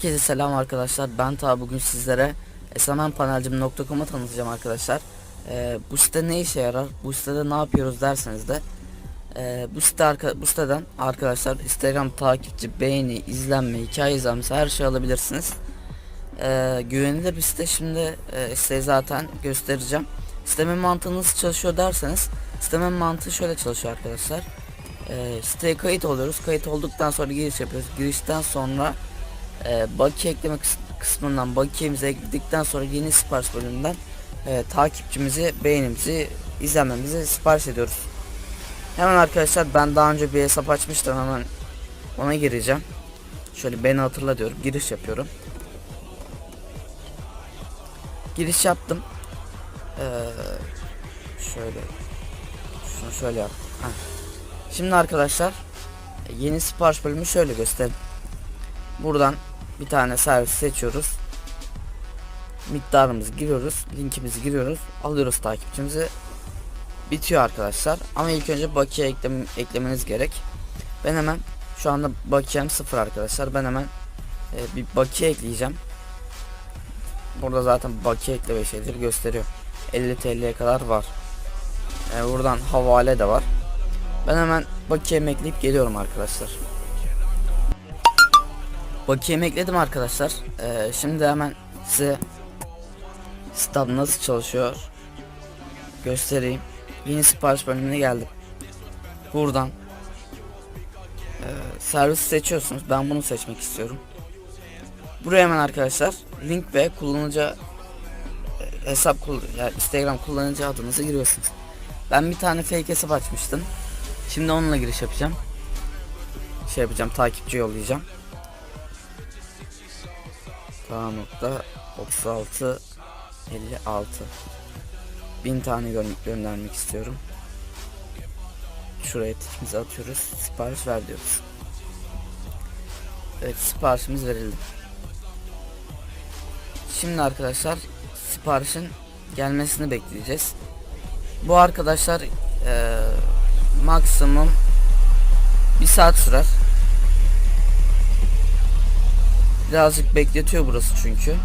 Herkese selam arkadaşlar. Ben ta bugün sizlere esenmenpanelcim.com'u tanıtacağım arkadaşlar. Ee, bu site ne işe yarar? Bu sitede ne yapıyoruz derseniz de e, bu site arka, bu siteden arkadaşlar Instagram takipçi, beğeni, izlenme, hikaye izlenmesi her şey alabilirsiniz. Ee, güvenilir bir site. Şimdi e, size zaten göstereceğim. Sistemin mantığı nasıl çalışıyor derseniz sistemin mantığı şöyle çalışıyor arkadaşlar. Ee, siteye kayıt oluyoruz. Kayıt olduktan sonra giriş yapıyoruz. Girişten sonra e, bakiye ekleme kıs- kısmından bakiyemizi ekledikten sonra yeni sipariş bölümünden e, takipçimizi, beğenimizi, izlenmemizi sipariş ediyoruz. Hemen arkadaşlar ben daha önce bir hesap açmıştım hemen ona gireceğim. Şöyle beni hatırla diyorum. Giriş yapıyorum. Giriş yaptım. Ee, şöyle şunu şöyle yap. Şimdi arkadaşlar yeni sipariş bölümü şöyle göstereyim. Buradan bir tane servis seçiyoruz. Miktarımızı giriyoruz. Linkimizi giriyoruz. Alıyoruz takipçimizi. Bitiyor arkadaşlar. Ama ilk önce bakiye eklem eklemeniz gerek. Ben hemen şu anda bakiyem sıfır arkadaşlar. Ben hemen e, bir bakiye ekleyeceğim. Burada zaten bakiye ekleme şeyleri gösteriyor. 50 TL'ye kadar var. E, buradan havale de var. Ben hemen bakiyemi ekleyip geliyorum arkadaşlar. Bakiyemi ekledim arkadaşlar. Ee, şimdi hemen size sistem nasıl çalışıyor göstereyim. Yeni sipariş bölümüne geldim. Buradan e, servis seçiyorsunuz. Ben bunu seçmek istiyorum. Buraya hemen arkadaşlar link ve kullanıcı e, hesap kul yani Instagram kullanıcı adınızı giriyorsunuz. Ben bir tane fake hesap açmıştım. Şimdi onunla giriş yapacağım. Şey yapacağım, takipçi yollayacağım. Tamam nokta 36 56 bin tane gö göndermek istiyorum. Şuraya tikimizi atıyoruz. Sipariş ver diyoruz. Evet siparişimiz verildi. Şimdi arkadaşlar siparişin gelmesini bekleyeceğiz. Bu arkadaşlar eee maksimum bir saat sürer. Birazcık bekletiyor burası çünkü.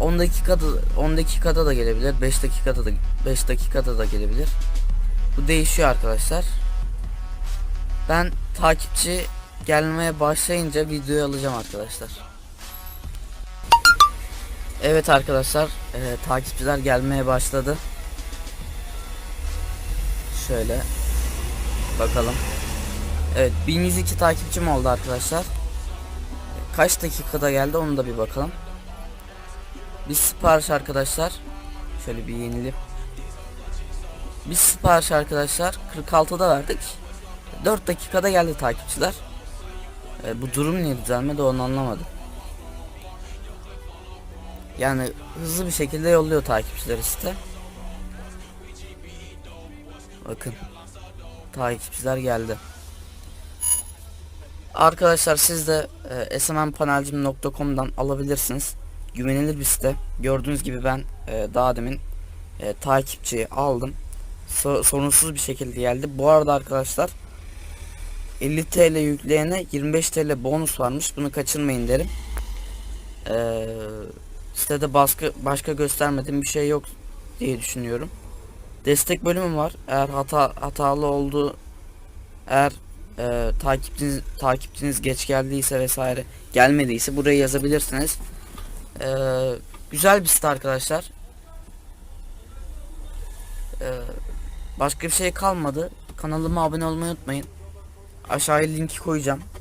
10 dakikada 10 dakikada da gelebilir, 5 dakikada da 5 dakikada da gelebilir. Bu değişiyor arkadaşlar. Ben takipçi gelmeye başlayınca videoyu alacağım arkadaşlar. Evet arkadaşlar, e, takipçiler gelmeye başladı. Şöyle bakalım. Evet 1102 takipçim oldu arkadaşlar. Kaç dakikada geldi onu da bir bakalım. Biz sipariş arkadaşlar. Şöyle bir yenilip. Biz sipariş arkadaşlar 46'da verdik. 4 dakikada geldi takipçiler. E, bu durum niye düzelmedi onu anlamadım. Yani hızlı bir şekilde yolluyor takipçiler işte. Bakın. Takipçiler geldi. Arkadaşlar siz de e, smnpanelcim.com'dan alabilirsiniz. Güvenilir bir site. Gördüğünüz gibi ben e, daha demin e, takipçiyi aldım. So- sorunsuz bir şekilde geldi. Bu arada arkadaşlar 50 TL yükleyene 25 TL bonus varmış. Bunu kaçırmayın derim. E, sitede baskı, başka göstermediğim bir şey yok diye düşünüyorum. Destek bölümü var. Eğer hata hatalı olduğu eğer e, takipçiniz takipçiniz geç geldiyse vesaire gelmediyse buraya yazabilirsiniz. E, güzel bir site arkadaşlar. E, başka bir şey kalmadı. Kanalıma abone olmayı unutmayın. Aşağıya linki koyacağım.